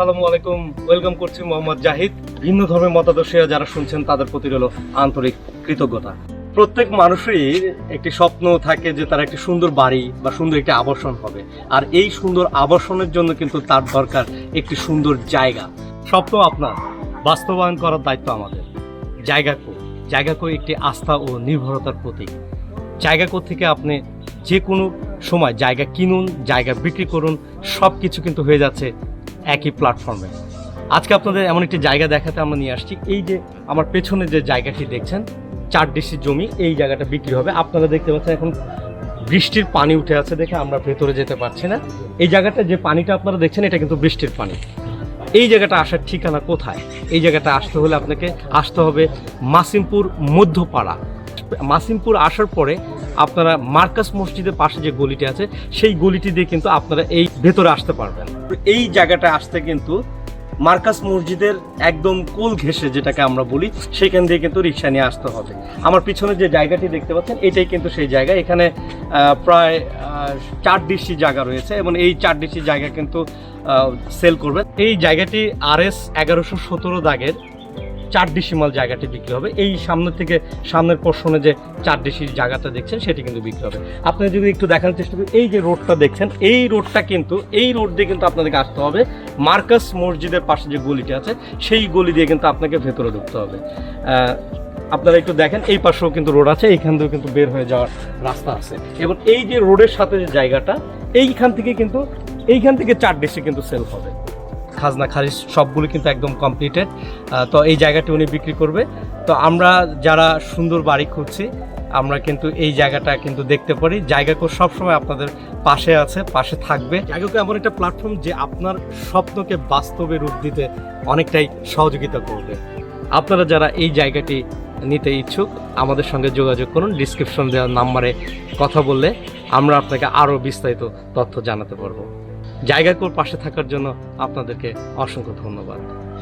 আসসালামু আলাইকুম। ওয়েলকাম করছি মোহাম্মদ জাহিদ। ভিন্ন ধর্মের মতাদর্শীরা যারা শুনছেন, তাদের প্রতি আন্তরিক কৃতজ্ঞতা। প্রত্যেক একটি স্বপ্ন থাকে যে তার একটি সুন্দর বাড়ি বা সুন্দর একটি হবে। আর এই সুন্দর আবাসনের জন্য কিন্তু তার দরকার একটি সুন্দর জায়গা। স্বপ্ন আপনার, বাস্তবায়ন করার দায়িত্ব আমাদের। জায়গা কো জায়গা কো একটি আস্থা ও নির্ভরতার প্রতীক। জায়গা কো থেকে আপনি যে কোনো সময় জায়গা কিনুন, জায়গা বিক্রি করুন সব কিছু কিন্তু হয়ে যাচ্ছে একই প্ল্যাটফর্মে আজকে আপনাদের এমন একটি জায়গা দেখাতে আমরা নিয়ে আসছি। এই যে আমার পেছনে যে জায়গাটি দেখছেন চার ডিসি জমি, এই জায়গাটা বিক্রি হবে। আপনারা দেখতে পাচ্ছেন এখন বৃষ্টির পানি উঠে আছে দেখে আমরা ভেতরে যেতে পারছি না। এই জায়গাটা যে পানিটা আপনারা দেখছেন, এটা কিন্তু বৃষ্টির পানি। এই জায়গাটা আসার ঠিকানা কোথায়? এই জায়গাটা আসতে হলে আপনাকে আসতে হবে মাসিমপুর মধ্যপাড়া। মাসিমপুর আসার পরে আপনারা মার্কাস মসজিদের পাশে যে গলিটি আছে, সেই গলিটি দিয়ে কিন্তু আপনারা এই ভেতরে আসতে পারবেন। এই জায়গাটা আসতে কিন্তু মার্কাস মসজিদের একদম কোল ঘেসে যেটাকে আমরা বলি, সেখান দিয়ে কিন্তু রিক্সা নিয়ে আসতে হবে। আমার পিছনে যে জায়গাটি দেখতে পাচ্ছেন, এটাই কিন্তু সেই জায়গা। এখানে প্রায় চার ডিসি জায়গা রয়েছে এবং এই চার ডিসি জায়গা কিন্তু সেল করবে এই জায়গাটি আর এস এগারোশো সতেরো দাগের চার ডিসিমাল জায়গাটি বিক্রি হবে। এই সামনে থেকে সামনের পোর্শনে যে চার ডিসির জায়গাটা দেখছেন, সেটি কিন্তু বিক্রি হবে। আপনি যদি একটু দেখার চেষ্টা করেন, এই যে রোডটা দেখছেন, এই রোডটা কিন্তু, এই রোড দিয়ে কিন্তু আপনাদেরকে আসতে হবে মার্কাস মসজিদের পাশে যে গলিটি আছে, সেই গলি দিয়ে কিন্তু আপনাকে ভেতরে ঢুকতে হবে। আপনারা একটু দেখেন, এই পাশেও কিন্তু রোড আছে, এইখান থেকেও কিন্তু বের হয়ে যাওয়ার রাস্তা আছে। এবং এই যে রোডের সাথে যে জায়গাটা, এইখান থেকে কিন্তু, এইখান থেকে চার ডিসি কিন্তু সেল হবে। খাজনা খারিজ সবগুলো কিন্তু একদম কমপ্লিটেড তো এই জায়গাটি উনি বিক্রি করবে। তো আমরা যারা সুন্দর বাড়ি খুঁজছি, আমরা কিন্তু এই জায়গাটা কিন্তু দেখতে পারি। জায়গা করে সবসময় আপনাদের পাশে আছে, পাশে থাকবে। জায়গাকে এমন একটা প্ল্যাটফর্ম যে আপনার স্বপ্নকে বাস্তবে রূপ দিতে অনেকটাই সহযোগিতা করবে। আপনারা যারা এই জায়গাটি নিতে ইচ্ছুক, আমাদের সঙ্গে যোগাযোগ করুন। ডিসক্রিপশন দেওয়ার নাম্বারে কথা বললে আমরা আপনাকে আরও বিস্তারিত তথ্য জানাতে পারব। জায়গা কোর পাশে থাকার জন্য আপনাদেরকে অসংখ্য ধন্যবাদ।